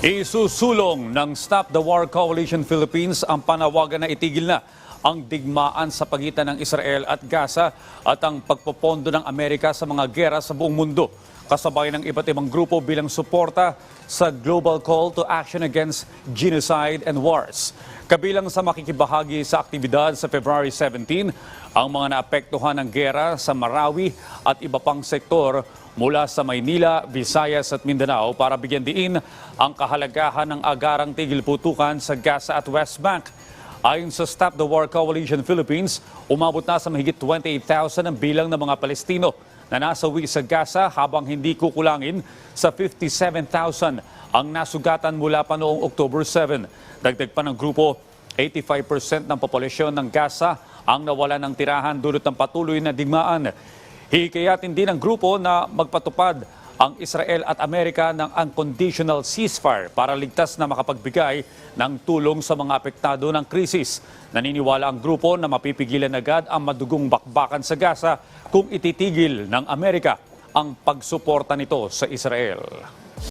Isusulong ng Stop the War Coalition Philippines ang panawagan na itigil na ang digmaan sa pagitan ng Israel at Gaza at ang pagpopondo ng Amerika sa mga gera sa buong mundo kasabay ng iba't ibang grupo bilang suporta sa Global Call to Action Against Genocide and Wars. Kabilang sa makikibahagi sa aktibidad sa February 17, ang mga naapektuhan ng gera sa Marawi at iba pang sektor mula sa Maynila, Visayas at Mindanao para bigyan diin ang kahalagahan ng agarang tigil putukan sa Gaza at West Bank. Ayon sa Stop the War Coalition Philippines, umabot na sa mahigit 28,000 ang bilang ng mga Palestino na nasawi sa Gaza habang hindi kukulangin sa 57,000 ang nasugatan mula pa noong October 7. Dagdag pa ng grupo, 85% ng populasyon ng Gaza ang nawala ng tirahan dulot ng patuloy na digmaan. Hikayatin din ng grupo na magpatupad ang Israel at Amerika ng unconditional ceasefire para ligtas na makapagbigay ng tulong sa mga apektado ng krisis. Naniniwala ang grupo na mapipigilan agad ang madugong bakbakan sa Gaza kung ititigil ng Amerika ang pagsuporta nito sa Israel.